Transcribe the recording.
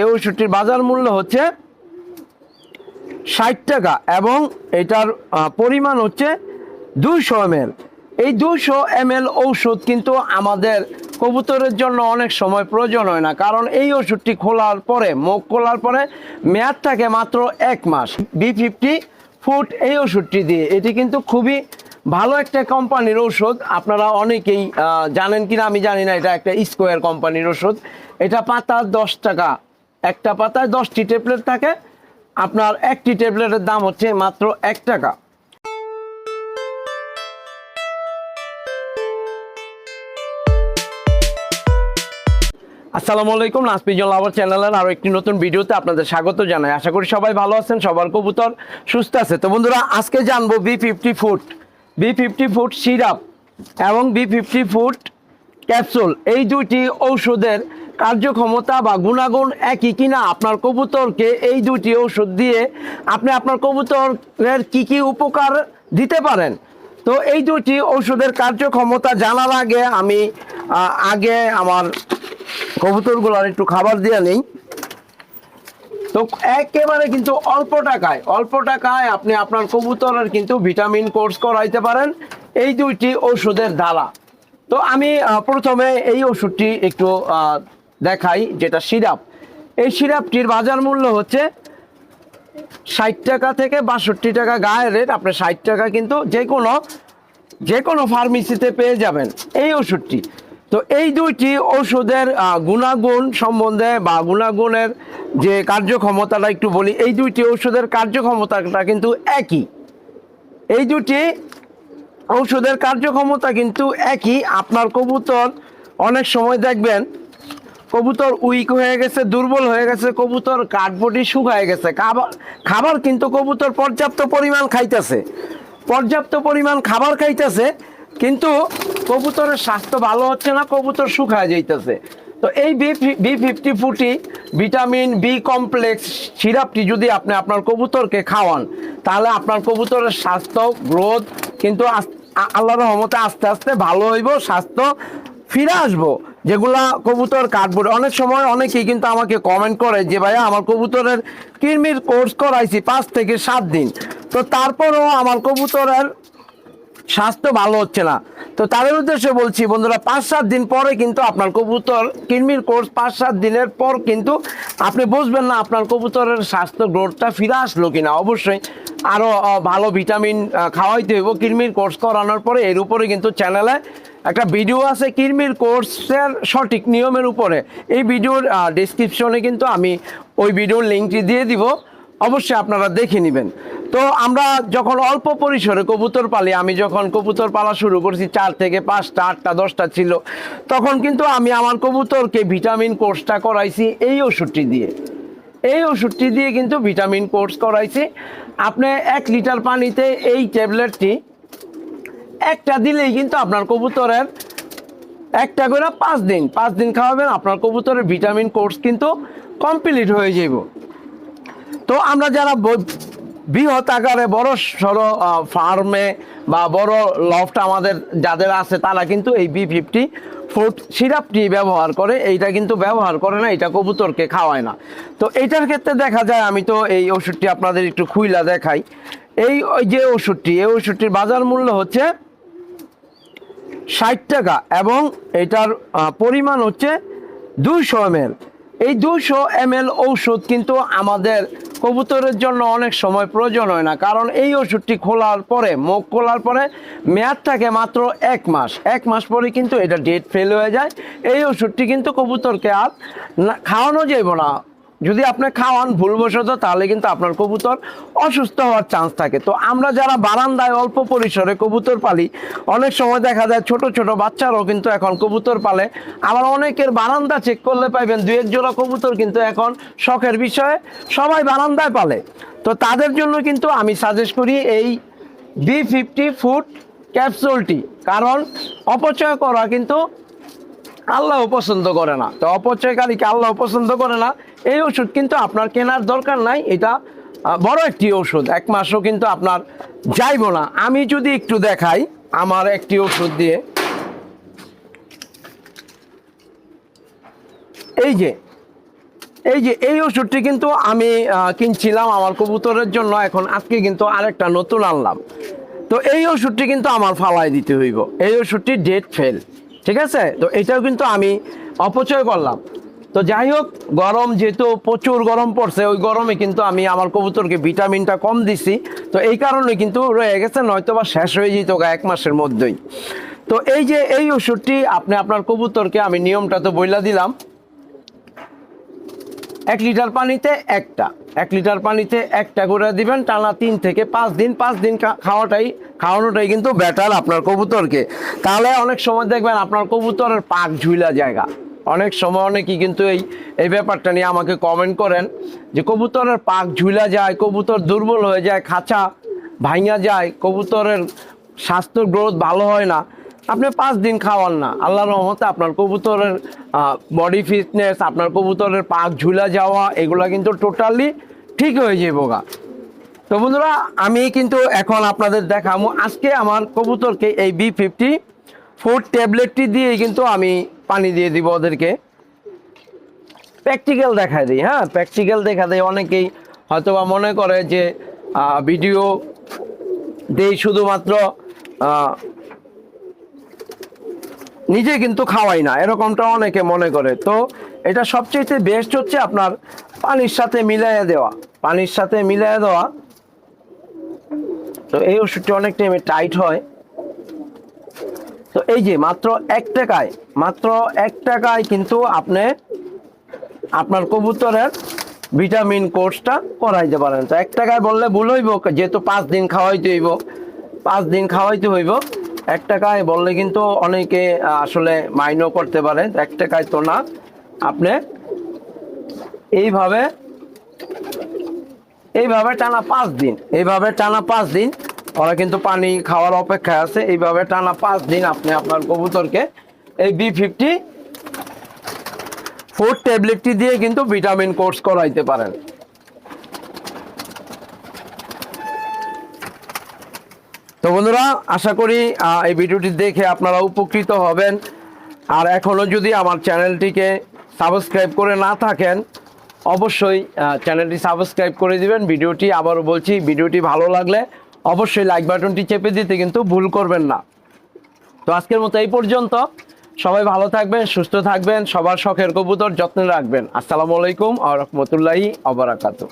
এই ওষুধটির বাজার মূল্য হচ্ছে ষাট টাকা এবং এটার পরিমাণ হচ্ছে দুশো এম এই দুশো এম ঔষধ কিন্তু আমাদের কবুতরের জন্য অনেক সময় প্রয়োজন হয় না, কারণ এই ওষুধটি খোলার পরে, মুখ খোলার পরে মেয়াদ থাকে মাত্র এক মাস। বি ফিফটি ফুট এই ওষুধটি দিয়ে, এটি কিন্তু খুবই ভালো একটা কোম্পানির ওষুধ আপনারা অনেকেই জানেন কিনা, আমি জানি না, এটা একটা স্কোয়ার কোম্পানির ওষুধ এটা পাতা দশ টাকা একটা পাতায় দশটি ট্যাবলেট থাকে। আপনার একটি ট্যাবলেটের দাম হচ্ছে মাত্র এক টাকা। আসসালামু আলাইকুম নাসপিজন লাভার চ্যানেলের আরও একটি নতুন ভিডিওতে আপনাদের স্বাগত জানাই। আশা করি সবাই ভালো আছেন, সবার কবুতর সুস্থ আছে। তো বন্ধুরা, আজকে জানব B fifty forte B fifty forte syrup এবং বি ফিফটি ফুট ক্যাপসুল এই দুইটি ঔষধের কার্যক্ষমতা বা গুণাগুণ একই কিনা আপনার কবুতরকে এই দুটি ঔষধ দিয়ে আপনি আপনার কবুতরের কি কি উপকার দিতে পারেন? তো এই দুটি ঔষধের কার্যক্ষমতা জানার আগে আমি আগে আমার কবুতরগুলোর একটু খাবার দিয়ে নেই। তো একেবারে কিন্তু অল্প টাকায় অল্প টাকায় আপনি আপনার কবুতরের কিন্তু ভিটামিন কোর্স করাইতে পারেন এই দুইটি ওষুধের দ্বারা। তো আমি প্রথমে এই ওষুধটি একটু দেখাই যেটা সিরাপ। এই সিরাপটির বাজার মূল্য হচ্ছে ষাট টাকা থেকে বাষট্টি টাকা। গায়ের রেট আপনি ষাট টাকা কিন্তু যে কোনো যে কোনো ফার্মেসিতে পেয়ে যাবেন এই ওষুধটি। তো এই দুইটি ওষুধের গুণাগুণ সম্বন্ধে বা গুণাগুণের যে কার্যক্ষমতাটা একটু বলি, এই দুইটি ওষুধের কার্যক্ষমতাটা কিন্তু একই। এই দুটি ঔষধের কার্যক্ষমতা কিন্তু একই। আপনার কবুতর অনেক সময় দেখবেন কবুতর উইক হয়ে গেছে, দুর্বল হয়ে গেছে, কবুতর কাঠবটি শুকায় গেছে। খাবার খাবার কিন্তু কবুতর পর্যাপ্ত পরিমাণ খাইতেছে। পর্যাপ্ত পরিমাণ খাবার খাইতেছে, কিন্তু কবুতরের স্বাস্থ্য ভালো হচ্ছে না, কবুতর শুকায় যাইতেছে। তো এই B B fifty forte vitamin B complex সিরাপটি যদি আপনি আপনার কবুতরকে খাওয়ান, তাহলে আপনার কবুতরের স্বাস্থ্য গ্রোথ কিন্তু আস- আ- আল্লাহর রহমতে আস্তে আস্তে ভালো হইব, স্বাস্থ্য ফিরে আসব। যেগুলা কবুতর কাটবোর্ড অনেক সময় অনেকেই কিন্তু আমাকে কমেন্ট করে যে, ভাইয়া, আমার কবুতরের কৃমির কোর্স করাইছি পাঁচ থেকে সাত দিন। তো তারপরেও আমার কবুতরের স্বাস্থ্য ভালো হচ্ছে না। তো তাদের উদ্দেশ্যে বলছি, বন্ধুরা, পাঁচ সাত দিন পরে কিন্তু আপনার কবুতর কৃমির কোর্স পাঁচ সাত দিনের পর কিন্তু আপনি বুঝবেন না আপনার কবুতরের স্বাস্থ্য গ্রোথটা ফিরে আসলো কিনা। অবশ্যই আরও ভালো ভিটামিন খাওয়াইতে হইব। কৃমির কোর্স করানোর পরে এর উপরে কিন্তু চ্যানেলে একটা ভিডিও আছে কৃমির কোর্সের সঠিক নিয়মের উপরে। এই ভিডিওর ডিসক্রিপশনে কিন্তু আমি ওই ভিডিওর লিঙ্কটি দিয়ে দিব। অবশ্যই আপনারা দেখে নেবেন। তো আমরা যখন অল্প পরিসরে কবুতর পালি, আমি যখন কবুতর পালা শুরু করছি, চার থেকে পাঁচটা, আটটা, দশটা ছিল, তখন কিন্তু আমি আমার কবুতরকে ভিটামিন কোর্সটা করাইছি এই ওষুধটি দিয়ে। এই ওষুধটি দিয়ে কিন্তু ভিটামিন কোর্স করাইছি। আপনি এক লিটার পানিতে এই ট্যাবলেটটি একটা দিলেই কিন্তু আপনার কবুতরের একটা করে পাঁচ দিন পাঁচ দিন খাওয়াবেন, আপনার কবুতরের ভিটামিন, কোর্স কিন্তু কমপ্লিট হয়ে যাব তো আমরা যারা বৃহৎ আকারে বড় সড়ো ফার্মে বা বড় লফট আমাদের যাদের আছে, তারা কিন্তু এই বি ফিফটি ফুড সিরাপটি ব্যবহার করে। এইটা কিন্তু ব্যবহার করে না, এটা কবুতরকে খাওয়ায় না। তো এইটার ক্ষেত্রে দেখা যায়, আমি তো এই ওষুধটি আপনাদের একটু খুইলা দেখাই। এই যে ওষুধটি, এই ওষুধটির বাজার মূল্য হচ্ছে ষাট টাকা এবং এটার পরিমাণ হচ্ছে দুশো এম এই দুশো এম ঔষধ কিন্তু আমাদের কবুতরের জন্য অনেক সময় প্রয়োজন হয় না, কারণ এই ওষুধটি খোলার পরে, মুখ খোলার পরে মেয়াদ থাকে মাত্র এক মাস। এক মাস পরে কিন্তু এটা ডেট ফেল হয়ে যায়। এই ওষুধটি কিন্তু কবুতরকে আর খাওয়ানো যাইব না। যদি আপনি খাওয়ান ভুলবশত, তাহলে কিন্তু আপনার কবুতর অসুস্থ হওয়ার চান্স থাকে। তো আমরা যারা বারান্দায় অল্প পরিসরে কবুতর পালি, অনেক সময় দেখা যায় ছোট ছোট বাচ্চারাও কিন্তু এখন কবুতর পালে। আবার অনেকের বারান্দা চেক করলে পাইবেন দু এক জোড়া কবুতর কিন্তু এখন শখের বিষয়ে সবাই বারান্দায় পালে। তো তাদের জন্য কিন্তু আমি সাজেস্ট করি এই বি ফিফটি ফুট ক্যাপসুলটি কারণ অপচয় করা কিন্তু আল্লাহ পছন্দ করে না। তো অপচয়কারীকে আল্লাহ পছন্দ করে না। এই ওষুধ কিন্তু আপনার কেনার দরকার নাই, এটা বড় একটি ওষুধ, এক মাসও কিন্তু আপনার যাইব না। আমি যদি একটু দেখাই আমার একটি ওষুধ দিয়ে। এই যে এই যে, এই ওষুধটি কিন্তু আমি কিনছিলাম আমার কবুতরের জন্য, এখন আজকে কিন্তু আরেকটা নতুন আনলাম। তো এই ওষুধটি কিন্তু আমার ফালাই দিতে হইব। এই ওষুধটি ডেট ফেল, ঠিক আছে? তো এটাও কিন্তু আমি অপচয় করলাম। তো যাই হোক, গরম যেহেতু প্রচুর গরম পড়ছে, ওই গরমে কিন্তু আমি আমার কবুতরকে ভিটামিনটা কম দিছি। তো এই কারণে কিন্তু রয়ে গেছে নয়তো বা শেষ হয়ে যেত এক মাসের মধ্যেই। তো এই যে এই ওষুধটি, আপনি আপনার কবুতরকে, আমি নিয়মটা তো বইলা দিলাম। এক লিটার পানিতে একটা, এক লিটার পানিতে একটা করে দিবেন, টানা তিন থেকে পাঁচ দিন পাঁচ দিন খাওয়াটাই, খাওয়ানোটাই কিন্তু বেটার আপনার কবুতরকে। তাহলে অনেক সময় দেখবেন আপনার কবুতরের পাক ঝুইলা জায়গা। অনেক সময় অনেকেই কিন্তু এই এই ব্যাপারটা নিয়ে আমাকে কমেন্ট করেন যে কবুতরের পাক ঝুইলা যায়, কবুতর দুর্বল হয়ে যায়, খাঁচা ভাঙা যায়, কবুতরের স্বাস্থ্য গ্রোথ ভালো হয় না। আপনি পাঁচ দিন খাওয়ান না। আল্লাহর রহমতে আপনার কবুতরের বডি ফিটনেস আপনার কবুতরের পাক ঝুলা যাওয়া, এগুলা কিন্তু টোটালি ঠিক হয়ে যাবে গা। তো বন্ধুরা, আমি কিন্তু এখন আপনাদের দেখাবো আজকে আমার কবুতরকে এই বি ফিফটি ফুড ট্যাবলেটটি দিয়ে কিন্তু আমি পানি দিয়ে দিব ওদেরকে। প্র্যাকটিক্যাল দেখায় দিই হ্যাঁ? প্র্যাকটিক্যাল দেখা দেয় অনেকেই হয়তোবা মনে করে যে ভিডিও দেই শুধুমাত্র নিজে কিন্তু খাওয়াই না, এরকমটা অনেকে মনে করে। তো এটা সবচেয়ে বেস্ট হচ্ছে আপনার পানির সাথে মিলাইয়া দেওয়া। পানির সাথে মিলাইয়া দেওয়া। তো এই ওষুধটি অনেক টাইমে টাইট হয়। তো এই যে মাত্র এক টাকায়, মাত্র এক টাকায় কিন্তু আপনি আপনার কবুতরের ভিটামিন কোর্সটা করাইতে পারেন। তো এক টাকায় বললে ভুল হইব, যেহেতু পাঁচ দিন খাওয়াইতে হইব, পাঁচ দিন খাওয়াইতে হইব। এক টাকায় বললে কিন্তু অনেকে আসলে মাইনও করতে পারে এক টাকায় তো না। আপনি এইভাবে এইভাবে টানা পাঁচ দিন, এইভাবে টানা পাঁচ দিন ওরা কিন্তু পানি খাওয়ার অপেক্ষায় আছে। এইভাবে টানা পাঁচ দিন আপনি আপনার কবুতরকে এই বি ফিফটি ফুড ট্যাবলেটটি দিয়ে কিন্তু ভিটামিন কোর্স করাইতে পারেন। তো বন্ধুরা, আশা করি এই ভিডিওটি দেখে আপনারা উপকৃত হবেন। আর এখনও যদি আমার চ্যানেলটিকে সাবস্ক্রাইব করে না থাকেন, অবশ্যই চ্যানেলটি সাবস্ক্রাইব করে দিবেন। ভিডিওটি আবারও বলছি, ভিডিওটি ভালো লাগলে অবশ্যই লাইক বাটনটি চেপে দিতে কিন্তু ভুল করবেন না। তো আজকের মতো এই পর্যন্ত। সবাই ভালো থাকবেন, সুস্থ থাকবেন, সবার শখের কবুতর যত্নে রাখবেন। আসসালামু আলাইকুম আ রহমতুল্লাহি অবরাকাতু